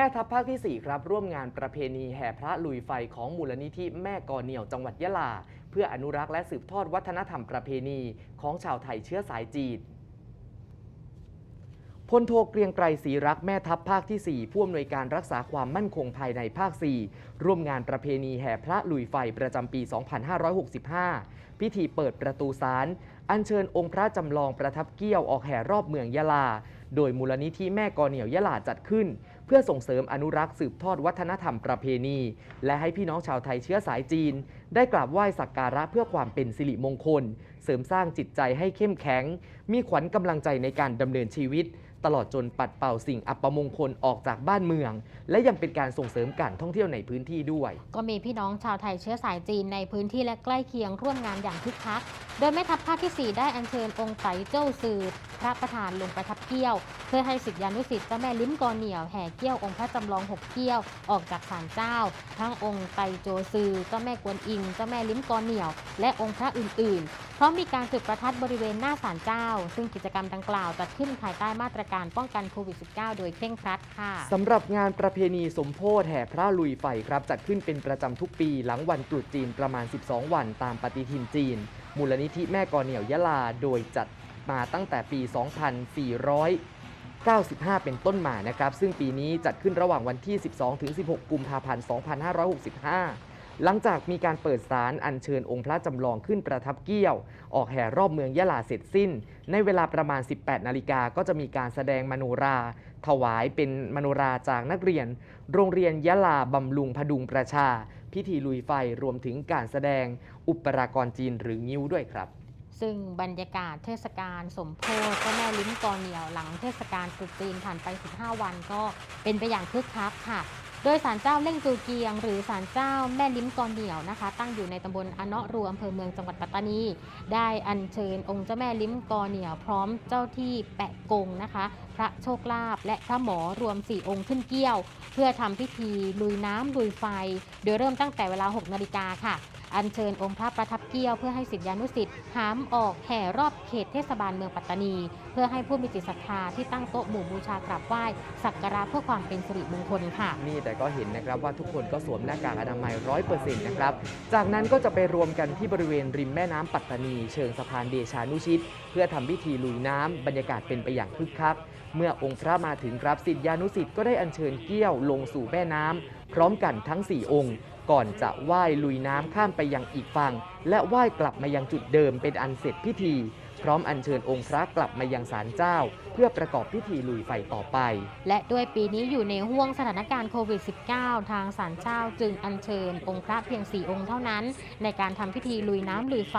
แม่ทัพภาคที่ 4 ครับ ร่วมงานประเพณีแห่พระลุยไฟของมูลนิธิแม่กอเหนี่ยวจังหวัดยะลา เพื่ออนุรักษ์และสืบทอดวัฒนธรรมประเพณีของชาวไทยเชื้อสายจีนพลโทเกรียงไกรศรีรักแม่ทัพภาคที่ 4 ผู้อำนวยการรักษาความมั่นคงภายในภาค 4 ร่วมงานประเพณีแห่พระลุยไฟประจำปี 2565 พิธีเปิดประตูศาลอัญเชิญองค์พระจำลองประทับเกี้ยวออกแห่รอบเมืองยะลา โดยมูลนิธิแม่กอเหนี่ยวยะลาจัดขึ้น เพื่อส่งเสริมอนุรักษ์สืบทอดวัฒนธรรมประเพณี และให้พี่น้องชาวไทยเชื้อสายจีน ได้กราบไหว้สักการะเพื่อความเป็นสิริมงคล เสริมสร้างจิตใจให้เข้มแข็ง มีขวัญกำลังใจในการดำเนินชีวิต ตลอดจนปัดเป่าสิ่งอัปมงคลออกจากบ้านเมือง และยังเป็นการส่งเสริมการท่องเที่ยวในพื้นที่ด้วย ก็มีพี่น้องชาวไทยเชื้อสายจีนในพื้นที่และใกล้เคียงร่วมงานอย่างคึกคัก โดยแม่ทัพภาคที่ 4 ได้อัญเชิญองค์ไตเจ้าซือพระประธานลงประทับเกี้ยว เพื่อให้ศิษยานุศิษย์เจ้าแม่ลิ้มกอเหนียวแห่เกี้ยวองค์พระจำลองหกเกี้ยวออกจากศาลเจ้า ทั้งองค์ไตโจซือเจ้าแม่กวนอิงเจ้าแม่ลิ้มกอเหนียว และองค์พระอื่นๆ พร้อมมีการจุดประทัดบริเวณหน้าศาลเจ้า ซึ่งกิจกรรมดังกล่าวจัดขึ้นภายใต้มาตรการป้องกันโควิด -19 โดยเคร่งครัดค่ะ สำหรับงานประเพณีสมโพธิแห่พระลุยไฟครับ จัดขึ้นเป็นประจำทุกปีหลังวันตรุษจีนประมาณ 12 วันตามปฏิทินจีน มูลนิธิแม่กอเหนี่ยวยะลา โดยจัดมาตั้งแต่ปี 2495 เป็นต้นมานะครับ ซึ่งปีนี้จัดขึ้นระหว่างวันที่ 12-16 กุมภาพันธ์ 2565 หลังจากมีการเปิดศาลอัญเชิญองค์พระจำลองขึ้นประทับเกี้ยว ออกแห่รอบเมืองยะลาเสร็จสิ้น ในเวลาประมาณ 18 นาฬิกาก็จะมีการแสดงมโนรา ถวายเป็นมโนราจากนักเรียน โรงเรียนยะลาบำรุงพดุงประชา พิธีลุยไฟรวมถึงการแสดงอุปรากรจีนหรืองิ้วด้วยครับซึ่งบรรยากาศเทศกาลสมโพธิเจ้าแม่ลิ้มกอเหนียวหลังเทศกาลตรุษจีนผ่านไป 15 วันก็เป็นไปอย่างคึกคักค่ะ โดยศาลเจ้าเล่งจูเกียง หรือศาลเจ้าแม่ลิ้มกอเหนียวนะคะ ตั้งอยู่ในตำบลอเนาะรูอำเภอเมืองจังหวัดปัตตานี ได้อัญเชิญองค์เจ้าแม่ลิ้มกอเหนียวพร้อมเจ้าที่แปะกงนะคะ พระโชคลาภและพระหมอรวม 4 องค์ขึ้นเกี้ยว เพื่อทำพิธีลุยน้ำลุยไฟ โดยเริ่มตั้งแต่เวลา 6 นาฬิกาค่ะ อัญเชิญองค์พระประทับเกี้ยวเพื่อให้ศิษยานุศิษย์หามออกแห่รอบเขตเทศบาลเมืองปัตตานี เพื่อให้ผู้มีจิตศรัทธาที่ตั้งโต๊ะหมู่บูชากราบไหว้สักการะเพื่อความเป็นสิริมงคลค่ะ นี่แต่ก็เห็นนะครับว่าทุกคนก็สวมหน้ากากอนามัยร้อยเปอร์เซ็นต์นะครับ จากนั้นก็จะไปรวมกันที่บริเวณริมแม่น้ำปัตตานีเชิงสะพานเดชานุชิต เพื่อทำพิธีลุยน้ำบรรยากาศเป็นไปอย่างคึกคัก เมื่อองค์พระมาถึงครับศิษยานุศิษย์ก็ได้อัญเชิญเกี้ยวลงสู่แม่น้ำพร้อมกันทั้ง 4 องค์ ก่อนจะไหว้ลุยน้ำข้ามไปยังอีกฝั่ง และไหว้กลับมายังจุดเดิมเป็นอันเสร็จพิธี พร้อมอัญเชิญองค์พระกลับมายังศาลเจ้า เพื่อประกอบพิธีลุยไฟต่อไป และด้วยปีนี้อยู่ในห่วงสถานการณ์โควิด -19 ทางศาลเจ้าจึงอัญเชิญองค์พระเพียง 4 องค์เท่านั้น ในการทำพิธีลุยน้ำลุยไฟ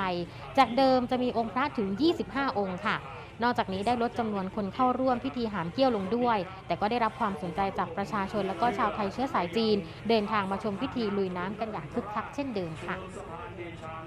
จากเดิมจะมีองค์พระถึง 25 องค์ค่ะ นอกจากนี้ได้ลดจำนวนคนเข้าร่วมพิธีหามเกี้ยวลงด้วย แต่ก็ได้รับความสนใจจากประชาชนและก็ชาวไทยเชื้อสายจีน เดินทางมาชมพิธีลุยน้ำกันอย่างคึกคักเช่นเดิมค่ะ